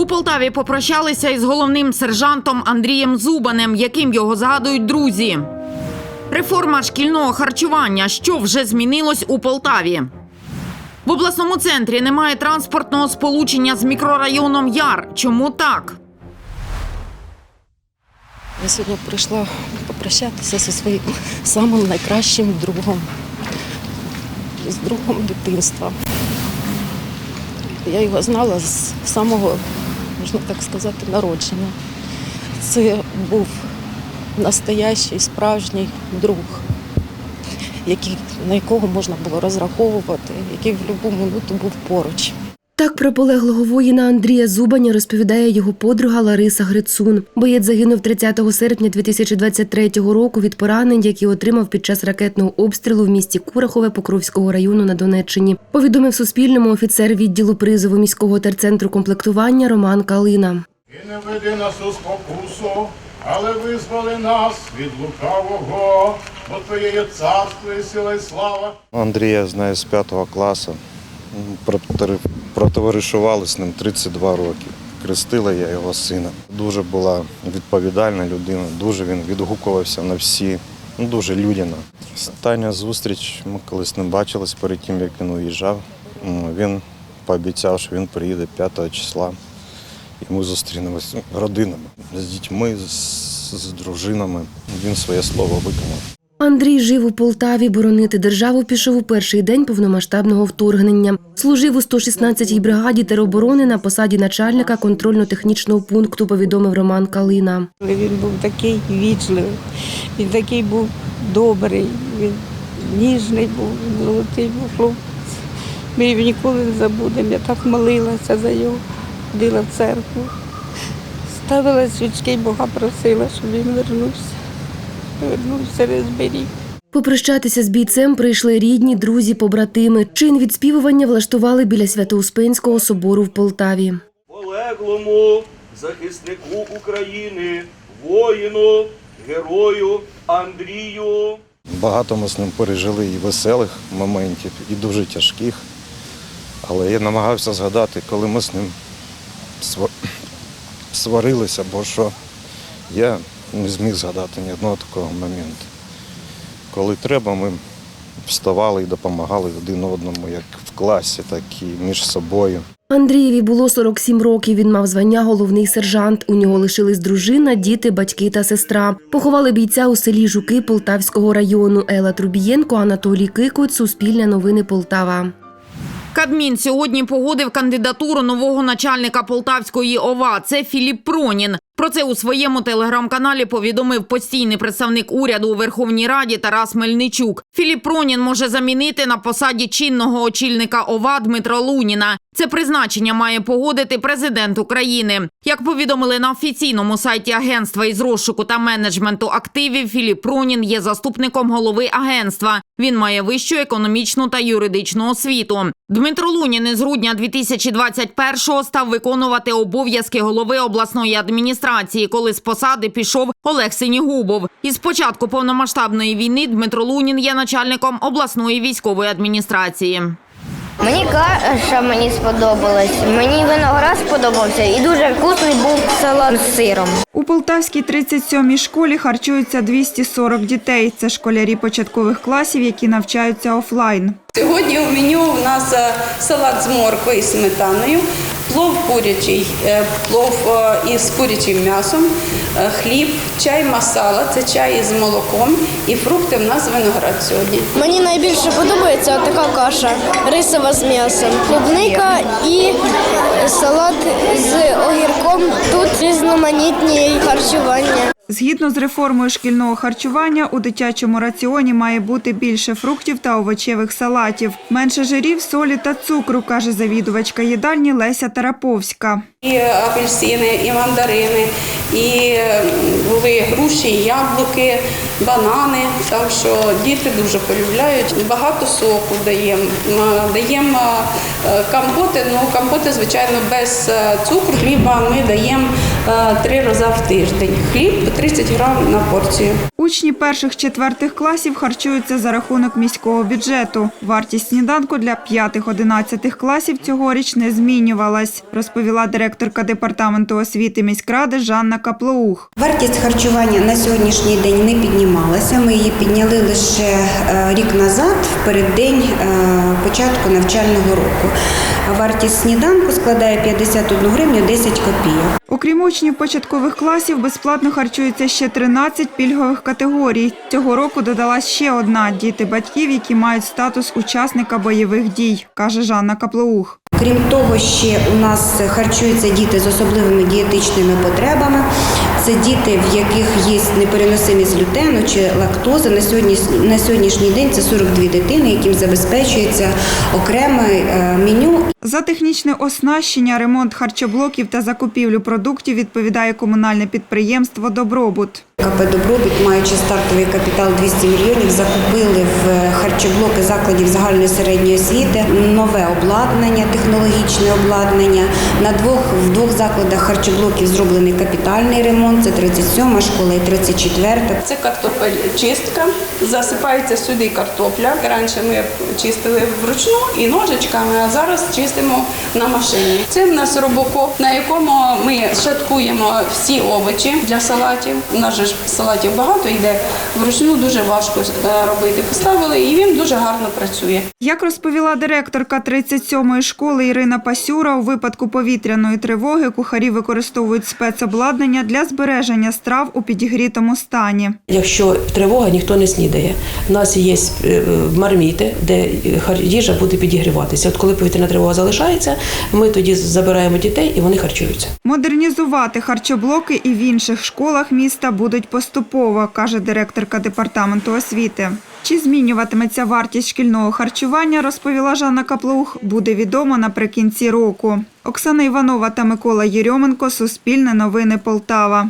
У Полтаві попрощалися із головним сержантом Андрієм Зубанем, яким його згадують друзі. Реформа шкільного харчування, що вже змінилось у Полтаві. В обласному центрі немає транспортного сполучення з мікрорайоном Яр. Чому так? Я сьогодні прийшла попрощатися зі своїм самим найкращим другом, з другом дитинства. Я його знала з самого, можна так сказати, народження. Це був настоящий, справжній друг, який, на якого можна було розраховувати, який в будь-яку минуту був поруч. Так про полеглого воїна Андрія Зубаня розповідає його подруга Лариса Грицун. Боєць загинув 30 серпня 2023 року від поранень, які отримав під час ракетного обстрілу в місті Курахове Покровського району на Донеччині. Повідомив Суспільному офіцер відділу призову міського терцентру комплектування Роман Калина. І не веди нас у спокусу, але визволи нас від лукавого, бо Твоє є царство і сила і слава. Андрія знаю з п'ятого класу. Протоваришували з ним 32 роки. Крестила я його сина. Дуже була відповідальна людина, дуже він відгукувався на всі, ну, дуже людяна. Остання зустріч, ми колись не бачились перед тим, як він уїжджав. Він пообіцяв, що він приїде 5 числа. І ми зустрінемось родинами з дітьми, з, з дружинами. Він своє слово виконав. Андрій жив у Полтаві. Боронити державу пішов у перший день повномасштабного вторгнення. Служив у 116-й бригаді тероборони на посаді начальника контрольно-технічного пункту. Повідомив Роман Калина. Він був такий вічливий, він такий був добрий, він ніжний був, золотий був хлопець. Ми його ніколи не забудемо. Я так молилася за його, ходила в церкву, ставила свічки, Бога просила, щоб він вернувся. Вернувся, не зберіг. Попрощатися з бійцем прийшли рідні, друзі, побратими. Чин відспівування влаштували біля Свято-Успенського собору в Полтаві. полеглому захиснику України, воїну, герою Андрію. Багато ми з ним пережили і веселих моментів, і дуже тяжких. Але я намагався згадати, коли ми з ним сва- сварилися, бо що я не зміг згадати ні одного такого моменту. Коли треба, ми вставали і допомагали один одному, як в класі, так і між собою. Андрієві було 47 років. Він мав звання головний сержант. У нього лишились дружина, діти, батьки та сестра. Поховали бійця у селі Жуки Полтавського району. Ела Трубієнко, Анатолій Кикот, Суспільне новини Полтава. Кабмін сьогодні погодив кандидатуру нового начальника Полтавської ОВА. Це Філіп Пронін. Про це у своєму телеграм-каналі повідомив постійний представник уряду у Верховній Раді Тарас Мельничук. Філіп Пронін може замінити на посаді чинного очільника ОВА Дмитра Луніна. Це призначення має погодити президент України. Як повідомили на офіційному сайті агентства із розшуку та менеджменту активів, Філіп Пронін є заступником голови агентства. Він має вищу економічну та юридичну освіту. Дмитро Лунін із грудня 2021-го став виконувати обов'язки голови обласної адміністрації, коли з посади пішов Олег Синігубов. Із початку повномасштабної війни Дмитро Лунін є начальником обласної військової адміністрації. Мені каша мені сподобалась, мені виноград сподобався і дуже вкусний був салат з сиром. У Полтавській 37-й школі харчуються 240 дітей. Це школярі початкових класів, які навчаються офлайн. Сьогодні у меню у нас е, салат з морквою і сметаною, плов курячий, е, плов е, із курячим м'ясом, е, хліб, чай масала, це чай із молоком і фрукти в нас виноград сьогодні. Мені найбільше подобається така каша рисова з м'ясом, клубника і салат з огірком. Тут різноманітні харчування. Згідно з реформою шкільного харчування, у дитячому раціоні має бути більше фруктів та овочевих салатів, менше жирів, солі та цукру, каже завідувачка їдальні Леся Тараповська. І апельсини, і мандарини, і е, були груші, і яблуки, банани. Так що діти дуже полюбляють. Багато соку даємо. Даємо е, компоти, ну компоти, звичайно, без е, цукру. Хліба ми даємо три рази в тиждень. Хліб 30 грам на порцію. Учні перших-четвертих класів харчуються за рахунок міського бюджету. Вартість сніданку для п'ятих-одинадцятих класів цьогоріч не змінювалась, розповіла директорка департаменту освіти міськради Жанна Каплоух. Вартість харчування на сьогоднішній день не піднімалася. Ми її підняли лише е, рік назад, в переддень е, початку навчального року. А Вартість сніданку складає 51 гривню 10 копійок. Окрім учнів початкових класів, безплатно харчується ще 13 пільгових категорій. Цього року додалась ще одна – діти батьків, які мають статус учасника бойових дій, каже Жанна Каплоух. Крім того, ще у нас харчуються діти з особливими дієтичними потребами. Це діти, в яких є непереносимість глютену чи лактози. На сьогодні на сьогоднішній день це 42 дитини, яким забезпечується окреме е, меню За технічне оснащення, ремонт харчоблоків та закупівлю продуктів відповідає комунальне підприємство «Добробут». КП «Добробіт», маючи стартовий капітал 200 мільйонів, закупили в харчоблоки закладів загальної середньої освіти нове обладнання, технологічне обладнання. На двох в двох закладах харчоблоків зроблений капітальний ремонт. Це 37 школа і 34. Це картопель чистка, засипається сюди картопля. Раніше ми чистили вручну і ножичками, а зараз чистимо на машині. Це в нас робокоп, на якому ми шаткуємо всі овочі для салатів. Же ж салатів багато йде вручну, дуже важко е, робити. Поставили і він дуже гарно працює. Як розповіла директорка 37-ї школи Ірина Пасюра, у випадку повітряної тривоги кухарі використовують спецобладнання для збереження страв у підігрітому стані. Якщо тривога, ніхто не снідає. У нас є е, марміти, де їжа буде підігріватися. От коли повітряна тривога залишається, ми тоді забираємо дітей і вони харчуються. Модернізувати харчоблоки і в інших школах міста будуть поступово, каже директорка департаменту освіти. Чи змінюватиметься вартість шкільного харчування, розповіла Жанна Каплух, буде відомо наприкінці року. Оксана Іванова та Микола Єрьоменко, Суспільне новини Полтава.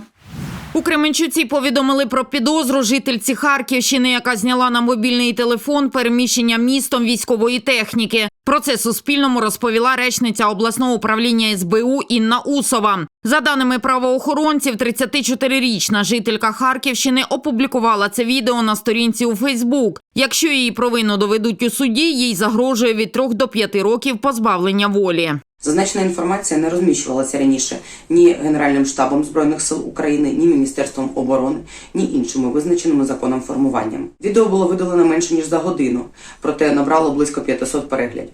У Кременчуці повідомили про підозру жительці Харківщини, яка зняла на мобільний телефон переміщення містом військової техніки. Про це Суспільному розповіла речниця обласного управління СБУ Інна Усова. За даними правоохоронців, 34-річна жителька Харківщини опублікувала це відео на сторінці у Фейсбук. Якщо її провину доведуть у суді, їй загрожує від 3 до 5 років позбавлення волі. Зазначена інформація не розміщувалася раніше ні Генеральним штабом Збройних сил України, ні Міністерством оборони, ні іншими визначеними законом формуванням. Відео було видалено менше ніж за годину, проте набрало близько 500 переглядів.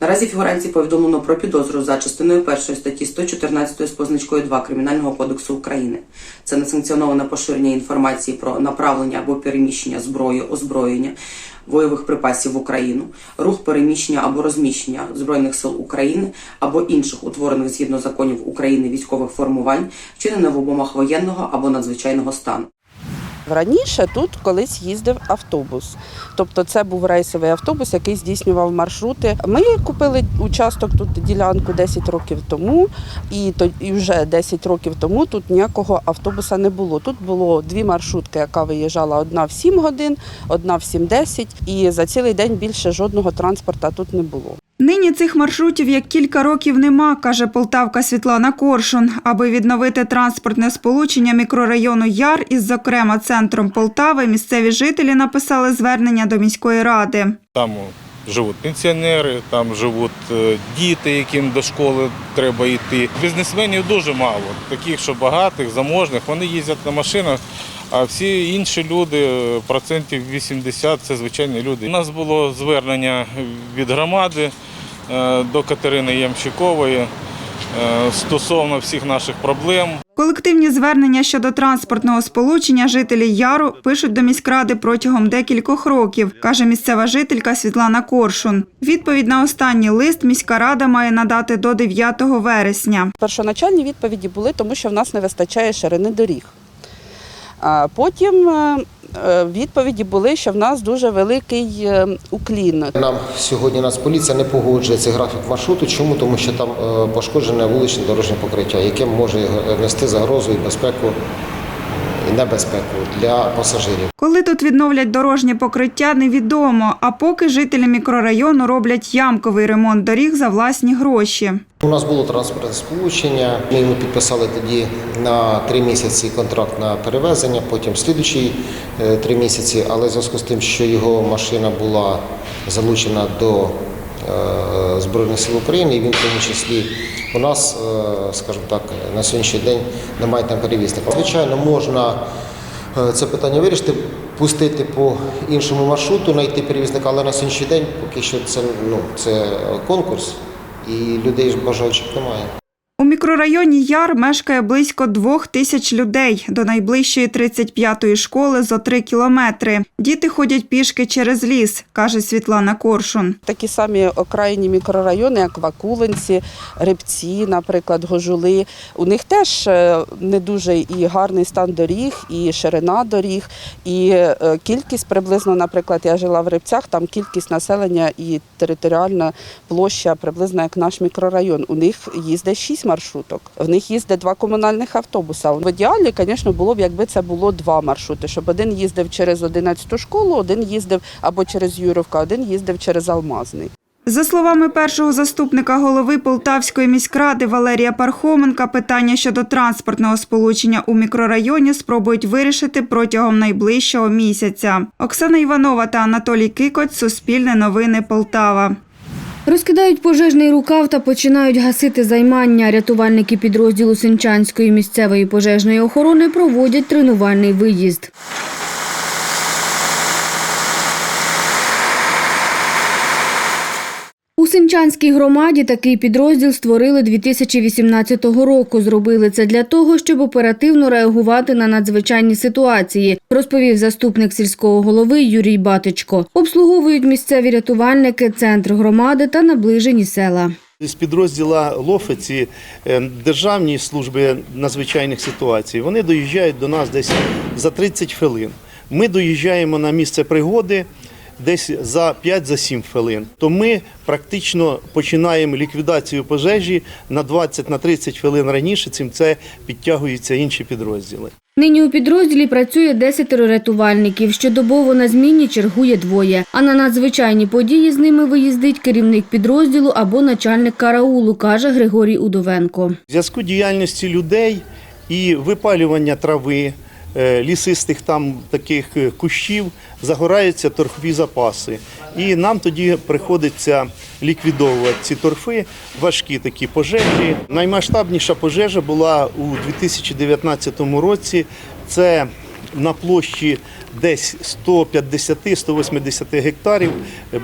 Наразі фігуранці повідомлено про підозру за частиною першої статті 114 з позначкою 2 Кримінального кодексу України. Це несанкціоноване поширення інформації про направлення або переміщення зброї, озброєння, бойових припасів в Україну, рух переміщення або розміщення збройних сил України або інших утворених згідно законів України військових формувань, вчинене в умовах воєнного або надзвичайного стану. Раніше тут колись їздив автобус, тобто це був рейсовий автобус, який здійснював маршрути. Ми купили участок тут ділянку 10 років тому, і то вже 10 років тому тут ніякого автобуса не було. Тут було дві маршрутки, яка виїжджала одна в 7 годин, одна в 7-10, і за цілий день більше жодного транспорта тут не було. Нині цих маршрутів як кілька років нема, каже полтавка Світлана Коршун. Аби відновити транспортне сполучення мікрорайону Яр із, зокрема, центром Полтави, місцеві жителі написали звернення до міської ради. Там живуть пенсіонери, там живуть е, діти, яким до школи треба йти. Бізнесменів дуже мало, таких, що багатих, заможних, вони їздять на машинах. А всі інші люди, процентів 80 це звичайні люди. У нас було звернення від громади е, до Катерини Ямщикової е, стосовно всіх наших проблем. Колективні звернення щодо транспортного сполучення жителі Яру пишуть до міськради протягом декількох років, каже місцева жителька Світлана Коршун. Відповідь на останній лист міська рада має надати до 9 вересня. Першоначальні відповіді були, тому що в нас не вистачає ширини доріг. А потім е, е, відповіді були, що в нас дуже великий е, уклін. Нам сьогодні Нацполіція не погоджує цей графік маршруту. Чому? Тому що там пошкоджене вуличне дорожнє покриття, яке може нести загрозу і безпеку небезпеку для пасажирів. Коли тут відновлять дорожнє покриття, невідомо. А поки жителі мікрорайону роблять ямковий ремонт доріг за власні гроші. У нас було транспортне сполучення. Ми йому підписали тоді на три місяці контракт на перевезення, потім слідучі е, три місяці. Але в зв'язку з тим, що його машина була залучена до Збройних сил України, і він в тому числі у нас, е, скажімо так, на сьогоднішній день немає там перевізника. Звичайно, можна е, це питання вирішити, пустити по іншому маршруту, знайти перевізника, але на сьогоднішній день поки що це, ну, це конкурс і людей бажаючих немає. Мікрорайоні Яр мешкає близько двох тисяч людей. До найближчої 35-ї школи зо три кілометри. Діти ходять пішки через ліс, каже Світлана Коршун. Такі самі окраїні мікрорайони, як Вакулинці, Рибці, наприклад, Гожули. У них теж е, не дуже і гарний стан доріг, і ширина доріг, і е, кількість приблизно, наприклад, я жила в Рибцях, там кількість населення і територіальна площа приблизно як наш мікрорайон. У них їздить шість маршруток. В них їздить два комунальних автобуса. В ідеалі, звісно, було б, якби це було два маршрути, щоб один їздив через 11-ту школу, один їздив або через Юровка, один їздив через Алмазний. За словами першого заступника голови Полтавської міськради Валерія Пархоменка, питання щодо транспортного сполучення у мікрорайоні спробують вирішити протягом найближчого місяця. Оксана Іванова та Анатолій Кикоць, Суспільне новини Полтава. Розкидають пожежний рукав та починають гасити займання. Рятувальники підрозділу Синчанської місцевої пожежної охорони проводять тренувальний виїзд. У громаді такий підрозділ створили 2018 року. Зробили це для того, щоб оперативно реагувати на надзвичайні ситуації, розповів заступник сільського голови Юрій Батечко. Обслуговують місцеві рятувальники, центр громади та наближені села. З підрозділа ЛОФИ, е, державні служби надзвичайних ситуацій, вони доїжджають до нас десь за 30 хвилин. Ми доїжджаємо на місце пригоди десь за 5-7 хвилин. То ми практично починаємо ліквідацію пожежі на 20-30 хвилин раніше, цим це підтягуються інші підрозділи. Нині у підрозділі працює 10 рятувальників. Щодобово на зміні чергує двоє. А на надзвичайні події з ними виїздить керівник підрозділу або начальник караулу, каже Григорій Удовенко. В зв'язку діяльності людей і випалювання трави, лісистих там таких е, кущів загораються торфові запаси. І нам тоді приходиться ліквідовувати ці торфи, важкі такі пожежі. Наймасштабніша пожежа була у 2019 році. Це на площі десь 150-180 гектарів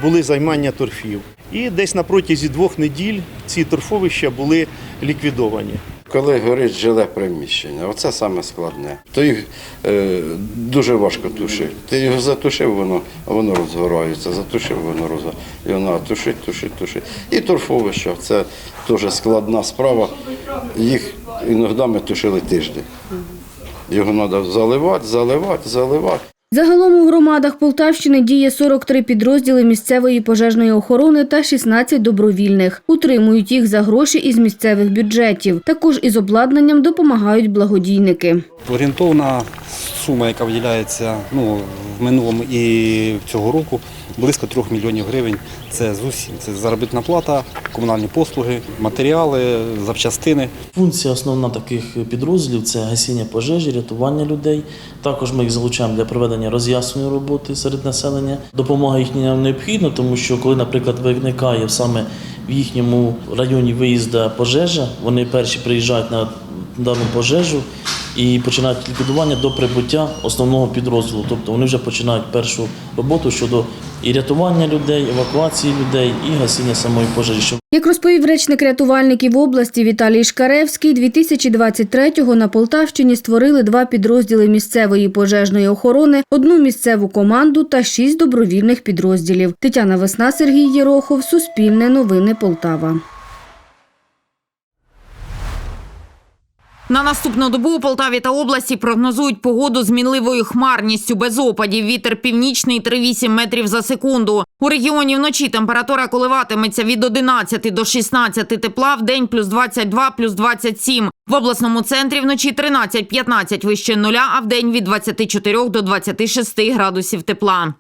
були займання торфів. І десь на протязі двох неділь ці торфовища були ліквідовані. Коли горить жиле приміщення, оце саме складне. То їх е, дуже важко тушити. Ти його затушив, воно, воно розгорається, затушив, воно розгорається. І воно тушить, тушить, тушить. І торфовище, це теж складна справа. Їх іноді ми тушили тиждень. Його треба заливати, заливати, заливати. Загалом у громадах Полтавщини діє 43 підрозділи місцевої пожежної охорони та 16 добровільних. Утримують їх за гроші із місцевих бюджетів. Також із обладнанням допомагають благодійники. Орієнтовна сума, яка виділяється ну, в минулому і цього року, близько 3 мільйонів гривень. Це з усім. Це заробітна плата, комунальні послуги, матеріали, запчастини. Функція основна таких підрозділів це гасіння пожежі, рятування людей. Також ми їх залучаємо для проведення роз'ясненої роботи серед населення. Допомога їхня необхідна, тому що коли, наприклад, виникає саме в їхньому районі виїзда пожежа, вони перші приїжджають на дану пожежу і починають ліквідування до прибуття основного підрозділу. Тобто вони вже починають першу роботу щодо і рятування людей, евакуації людей, і гасіння самої пожежі. Як розповів речник рятувальників області Віталій Шкаревський, 2023-го на Полтавщині створили два підрозділи місцевої пожежної охорони, одну місцеву команду та шість добровільних підрозділів. Тетяна Весна, Сергій Єрохов, Суспільне новини Полтава. На наступну добу у Полтаві та області прогнозують погоду з мінливою хмарністю без опадів. Вітер північний 3,8 метрів за секунду. У регіоні вночі температура коливатиметься від 11 до 16 тепла, в день плюс 22, плюс 27. В обласному центрі вночі 13-15 вище нуля, а в день від 24 до 26 градусів тепла.